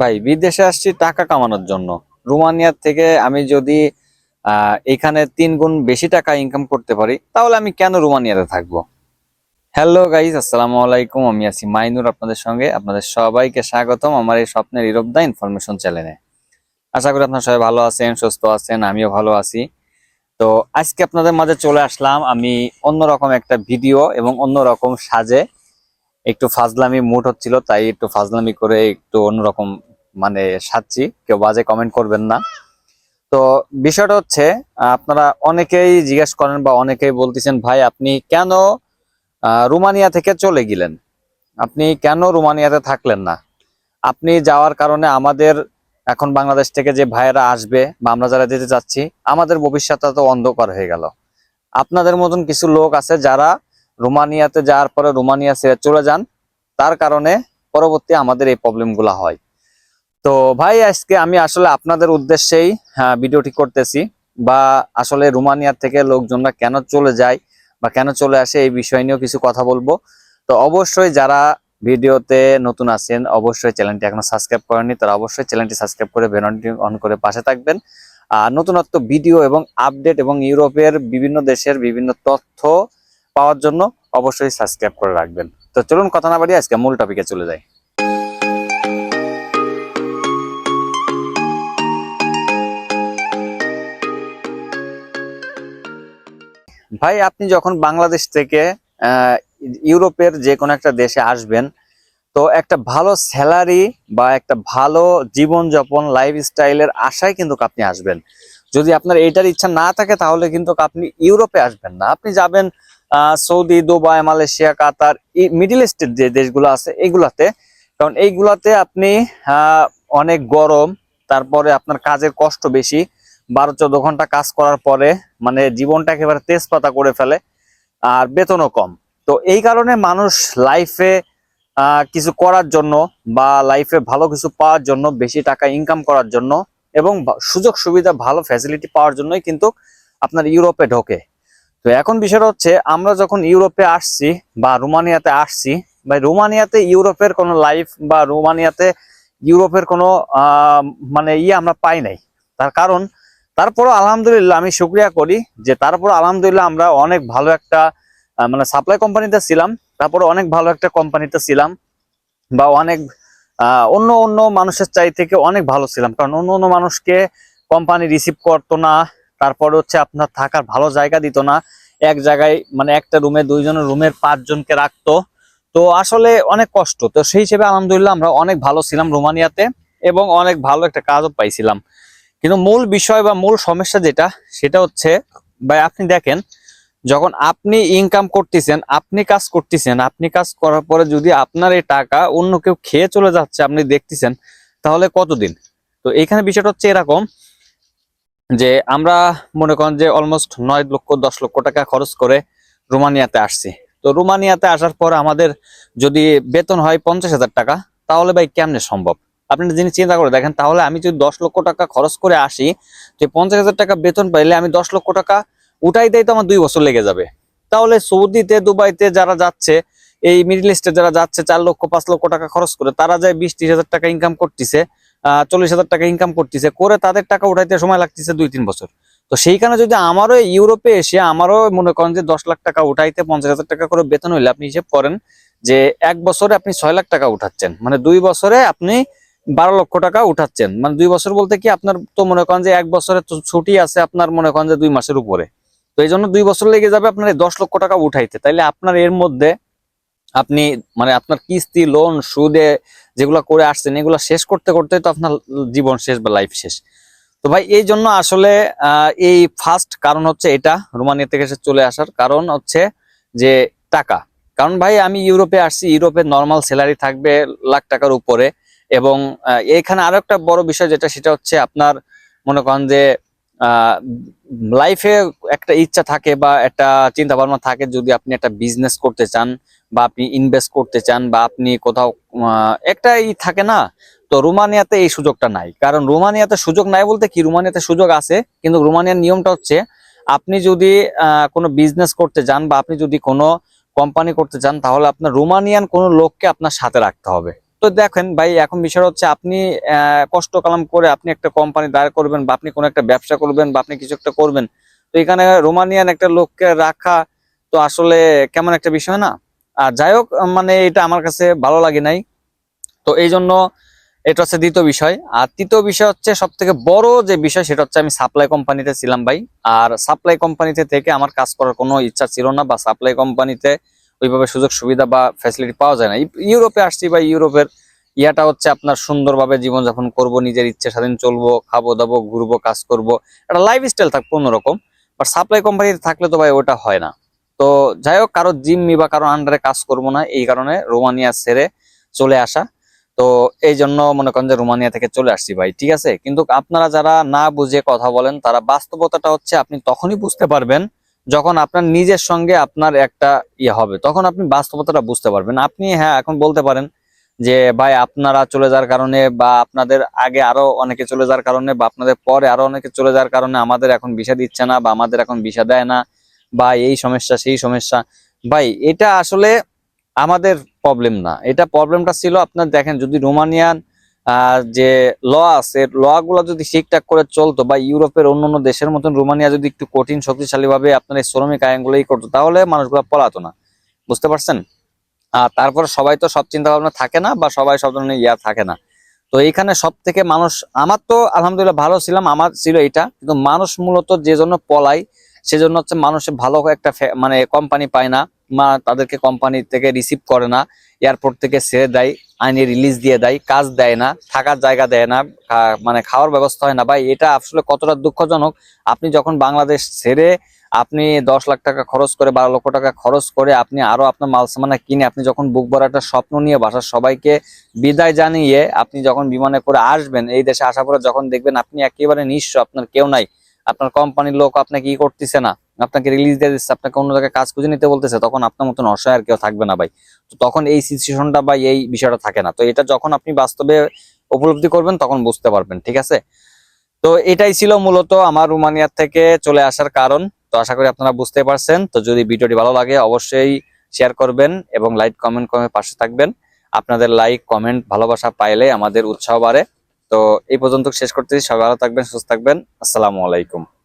ভাই, বিদেশে আসছি টাকা কামানোর জন্য। রোমানিয়ার থেকে আমি যদি এখানে তিন গুণ বেশি টাকা ইনকাম করতে পারি, তাহলে আমি কেন রোমানিয়াতে থাকব? হ্যালো গাইজ আসসালামু আলাইকুম। আমি আছি মাইনুর আপনাদের সঙ্গে। আপনাদের সবাইকে স্বাগতম আমার এই স্বপ্নের ইরব দা ইনফরমেশন চ্যানেলে আশা করি আপনারা সবাই ভালো আছেন, সুস্থ আছেন, আমিও ভালো আছি। তো আজকে আপনাদের মাঝে চলে আসলাম আমি অন্যরকম একটা ভিডিও এবং অন্যরকম সাজে। একটু ফাজলামি মুড হচ্ছিল, তাই একটু ফাজলামি করে একটু অন্যরকম মানে সাজছি। কেউ বাজে কমেন্ট করবেন না। তো বিষয়টা হচ্ছে, আপনারা অনেকেই জিজ্ঞেস করেন বা অনেকেই বলতেছেন, ভাই, আপনি কেন রোমানিয়া থেকে চলে গেলেন? আপনি কেন রোমানিয়াতে থাকলেন না? আপনি যাওয়ার কারণে আমাদের এখন বাংলাদেশ থেকে যে ভাইয়েরা আসবে বা আমরা যারা যেতে চাচ্ছি, আমাদের ভবিষ্যৎটা তো অন্ধকার হয়ে গেল। আপনাদের মতন কিছু লোক আছে যারা রোমানিয়াতে যাওয়ার পরে রোমানিয়া ছেড়ে চলে যান। তার কারণে পরবর্তী আমাদের এই প্রবলেমগুলো হয়। তো ভাই আজকে আমি আসলে আপনাদের উদ্দেশ্যেই হ্যাঁ, ভিডিওটি করতেছি বা আসলে রোমানিয়ার থেকে লোকজনরা কেন চলে যায় বা কেন চলে আসে এই বিষয় নিয়েও কিছু কথা বলব। তো অবশ্যই যারা ভিডিওতে নতুন আছেন অবশ্যই চ্যানেলটি এখনও সাবস্ক্রাইব করেননি তারা অবশ্যই চ্যানেলটি সাবস্ক্রাইব করে বেলনটি অন করে পাশে থাকবেন। আর নতুনত্ব ভিডিও এবং আপডেট এবং ইউরোপের বিভিন্ন দেশের বিভিন্ন তথ্য পাওয়ার জন্য অবশ্যই সাবস্ক্রাইব করে রাখবেন। তো চলুন কথা না বাড়িয়ে আজকে মূল টপিকে চলে যাই। ভাই, আপনি যখন বাংলাদেশ থেকে ইউরোপের যে কোনো একটা দেশে আসবেন, তো একটা ভালো স্যালারি বা একটা ভালো জীবনযাপন লাইফ স্টাইলের আশায় কিন্তু আপনি আসবেন। যদি আপনার এইটার ইচ্ছা না থাকে, তাহলে কিন্তু আপনি ইউরোপে আসবেন না। আপনি যাবেন Saudi, Dubai, Malaysia, Qatar middle ইস্টের যে দেশগুলো আছে, এগুলাতে। কারণ এইগুলাতে আপনি অনেক গরম, তারপরে আপনার কাজের কষ্ট বেশি, বারো চোদ্দ ঘণ্টা কাজ করার পরে মানে জীবনটা একেবারে তেজপাতা করে ফেলে, আর বেতনও কম। তো এই কারণে মানুষ লাইফে কিছু করার জন্য বা লাইফে ভালো কিছু পাওয়ার জন্য, বেশি টাকা ইনকাম করার জন্য এবং সুযোগ সুবিধা ভালো ফ্যাসিলিটি পাওয়ার জন্যই কিন্তু আপনার ইউরোপে ঢোকে। তো এখন বিষয়টা হচ্ছে, আমরা যখন ইউরোপে আসছি বা রোমানিয়াতে আসছি, বা রোমানিয়াতে ইউরোপের কোনো লাইফ বা রোমানিয়াতে ইউরোপের কোনো মানে ইয়ে আমরা পাই নাই। তার কারণ, তারপরও আলহামদুলিল্লাহ আমি শুক্রিয়া করি যে তারপর আলহামদুলিল্লাহ আমরা অনেক ভালো একটা মানে সাপ্লাই কোম্পানিতে ছিলাম তারপরে অনেক ভালো একটা কোম্পানিতে ছিলাম, বা অনেক অন্য অন্য মানুষের চাই থেকে অনেক ভালো ছিলাম। কারণ অন্য অন্য মানুষকে কোম্পানি রিসিভ করতো না তারপরে হচ্ছে আপনার থাকার ভালো জায়গা দিত না। এক জায়গায় মানে একটা রুমে দুইজনের রুমের পাঁচজনকে রাখতো। তো আসলে অনেক কষ্ট। তো সেই হিসেবে আলহামদুলিল্লাহ আমরা অনেক ভালো ছিলাম রোমানিয়াতে এবং অনেক ভালো একটা কাজও পাইছিলাম। কিন্তু মূল বিষয় বা মূল সমস্যা যেটা, সেটা হচ্ছে, ভাই আপনি দেখেন, যখন আপনি ইনকাম করতেছেন, আপনি কাজ করতেছেন, আপনি কাজ করার পরে যদি আপনার এই টাকা অন্য কেউ খেয়ে চলে যাচ্ছে, আপনি দেখতেছেন, তাহলে কতদিন? তো এখানে বিষয়টা হচ্ছে এরকম যে আমরা মনে করেন যে অলমোস্ট নয় লক্ষ, দশ লক্ষ টাকা খরচ করে রোমানিয়াতে আসছি। তো রোমানিয়াতে আসার পর আমাদের যদি বেতন হয় পঞ্চাশ হাজার টাকা, তাহলে ভাই কেমনে সম্ভব? আপনি জিনিস চিন্তা করে দেখেন, তাহলে আমি যদি দশ লক্ষ টাকা খরচ করে আসি, তো পঞ্চাশ হাজার টাকা বেতন পাইলে আমি দশ লক্ষ টাকা উঠাই দেয় তো আমার দুই বছর লেগে যাবে। তাহলে সৌদিতে, দুবাইতে যারা যাচ্ছে, এই মিডিল ইস্টে যারা যাচ্ছে, চার লক্ষ, পাঁচ লক্ষ টাকা খরচ করে, তারা যায় বিশ ত্রিশ হাজার টাকা ইনকাম করতেছে। চল্লিশ হাজার টাকা ইনকাম করতেছে, করে তাদের টাকা উঠাইতে সময় লাগতেছে দুই তিন বছর। তো সেইখানে যদি আমারও ইউরোপে এসে আমারও মনে করেন যে দশ লাখ টাকা উঠাইতে পঞ্চাশ হাজার টাকা করে বেতন হইলে আপনি হিসেব করেন যে এক বছরে আপনি ছয় লাখ টাকা উঠাচ্ছেন। মানে দুই বছরে আপনি বারো লক্ষ টাকা উঠাচ্ছেন। মানে দুই বছর বলতে কি আপনার তো মনে করেন যে এক বছরে ছুটি আছে আপনার মনে করেন যে দুই মাসের উপরে। তো এই জন্য দুই বছর লেগে যাবে আপনার দশ লক্ষ টাকা উঠাইতে। তাইলে আপনার এর মধ্যে আপনি মানে আপনার কিস্তি লোন সুদে যেগুলো করে আসছেন, এগুলো শেষ করতে করতে তো আপনার জীবন শেষ বা লাইফ শেষ। তো ভাই, এই জন্য আসলে এই ফার্স্ট কারণ হচ্ছে এটা, রোমানিয়া থেকে এসে চলে আসার কারণ হচ্ছে যে টাকা। কারণ ভাই, আমি ইউরোপে আসছি, ইউরোপে নর্মাল স্যালারি থাকবে লাখ টাকার উপরে এবং এখানে আরও একটা বড় বিষয় যেটা, সেটা হচ্ছে আপনার, মনে করেন যে লাইফে একটা ইচ্ছা থাকে বা একটা চিন্তা ভাবনা থাকে যদি আপনি একটা বিজনেস করতে চান বা আপনি ইনভেস্ট করতে চান বা আপনি কোথাও আহ, একটা ই থাকে না তো রোমানিয়াতে এই সুযোগটা নাই। কারণ রোমানিয়াতে সুযোগ নাই বলতে কি? রোমানিয়াতে সুযোগ আছে কিন্তু রোমানিয়ার নিয়মটা হচ্ছে আপনি যদি কোনো বিজনেস করতে চান বা আপনি যদি কোনো কোম্পানি করতে চান তাহলে আপনার রোমানিয়ান কোনো লোককে আপনার সাথে রাখতে হবে। তো দেখেন ভাই, এখন বিষয় হচ্ছে আপনি কষ্ট কালাম করে আপনি একটা কোম্পানি দাঁড় করবেন বা আপনি কোনো একটা ব্যবসা করবেন বা আপনি কিছু একটা করবেন। তো এখানে রোমানিয়ান একটা লোককে রাখা তো আসলে কেমন একটা বিষয় না? আর যাই হোক মানে এটা আমার কাছে ভালো লাগে নাই। তো এই জন্য এটা হচ্ছে দ্বিতীয় বিষয়। আর তৃতীয় বিষয় হচ্ছে সব থেকে বড় যে বিষয়, সেটা হচ্ছে আমি সাপ্লাই কোম্পানিতে ছিলাম ভাই। আর সাপ্লাই কোম্পানিতে থেকে আমার কাজ করার কোনো ইচ্ছা ছিল না বা সাপ্লাই কোম্পানিতে ওইভাবে সুযোগ সুবিধা বা ফ্যাসিলিটি পাওয়া যায় না। ইউরোপে আসছি বা ইউরোপের ইয়াটা হচ্ছে আপনার সুন্দরভাবে জীবনযাপন করব, নিজের ইচ্ছে, স্বাধীন চলবো, খাব, দাবো, ঘুরবো, কাজ করব। একটা লাইফ স্টাইল থাকবে অন্যরকম বাট সাপ্লাই কোম্পানিতে থাকলে তো ভাই ওটা হয় না। তো যাই হোক, কারও জিম্মি বা কারও আন্ডারে কাজ করব না, এই কারণে রোমানিয়া ছেড়ে চলে আসা। তো এই জন্য মনে করেন যে রোমানিয়া থেকে চলে আসছি ভাই, ঠিক আছে? কিন্তু আপনারা যারা না বুঝে কথা বলেন, তারা বাস্তবতাটা হচ্ছে আপনি তখনই বুঝতে পারবেন যখন আপনার নিজের সঙ্গে আপনার একটা ইয়ে হবে, তখন আপনি বাস্তবতাটা বুঝতে পারবেন। আপনি হ্যাঁ এখন বলতে পারেন যে, ভাই, আপনারা চলে যাওয়ার কারণে বা আপনাদের আগে আরও অনেকে চলে যাওয়ার কারণে বা আপনাদের পরে আরও অনেকে চলে যাওয়ার কারণে আমাদের এখন বিষা দিচ্ছে না বা আমাদের এখন বিষা দেয় না বা এই সমস্যা, সেই সমস্যা। ভাই, এটা আসলে আমাদের প্রবলেম না। এটা প্রবলেমটা ছিল আপনার, দেখেন, যদি রোমানিয়ান যে ল আছে ল গুলো যদি ঠিকঠাক করে চলতো বা ইউরোপের অন্যান্য দেশের মতন রোমানিয়া যদি একটু কঠিন শক্তিশালী ভাবে আপনার এই শ্রমিক আইনগুলোই করতো, তাহলে মানুষগুলো পলাতো না। বুঝতে পারছেন? আর তারপরে সবাই তো সব চিন্তা ভাবনা থাকে না বা সবাই সব ধরনের ইয়া থাকে না। তো এইখানে সব থেকে মানুষ, আমার তো আলহামদুলিল্লাহ ভালো ছিলাম, আমার ছিল এটা, কিন্তু মানুষ মূলত যে জন্য পলাই সেজন্য হচ্ছে মানুষের ভালো একটা মানে কোম্পানি পায় না। মা তাদেরকে কোম্পানি থেকে রিসিভ করে না এয়ারপোর্ট থেকে ছেড়ে দেয়, আইনে রিলিজ দিয়ে দেয়, কাজ দেয় না, থাকার জায়গা দেয় না মানে খাওয়ার ব্যবস্থা হয় না। ভাই, এটা আসলে কতটা দুঃখজনক, আপনি যখন বাংলাদেশ ছেড়ে আপনি দশ লাখ টাকা খরচ করে, বারো লক্ষ টাকা খরচ করে আপনি আরও আপনার মাল সামানা কিনে আপনি যখন বুক ভরা একটা স্বপ্ন নিয়ে বাসার সবাইকে বিদায় জানিয়ে আপনি যখন বিমানে করে আসবেন, এই দেশে আসার পরে যখন দেখবেন আপনি একেবারে নিঃস্ব, আপনার কেউ নাই, আপনার কোম্পানির লোক আপনাকে ই করতেছে না। আপনাকে রিলিজ দিয়ে দিচ্ছে, আপনাকে অন্য জায়গায় কাজ খুঁজে নিতে বলতেছে, তখন আপনার মতন অসহায় আর কেউ থাকবে না ভাই। তো তখন এই সিচুয়েশনটা বা এই বিষয়টা থাকে না। তো এটা যখন আপনি বাস্তবে উপলব্ধি করবেন, তখন বুঝতে পারবেন, ঠিক আছে? তো এটাই ছিল মূলত আমার রোমানিয়ার থেকে চলে আসার কারণ। তো আশা করি আপনারা বুঝতে পারছেন। তো যদি ভিডিওটি ভালো লাগে, অবশ্যই শেয়ার করবেন এবং লাইক কমেন্ট করে পাশে থাকবেন। আপনাদের লাইক কমেন্ট ভালোবাসা পাইলে আমাদের উৎসাহ বাড়ে। তো এই পর্যন্ত শেষ করতেছি। সবাই ভালো থাকবেন, সুস্থ থাকবেন। আসসালামু আলাইকুম।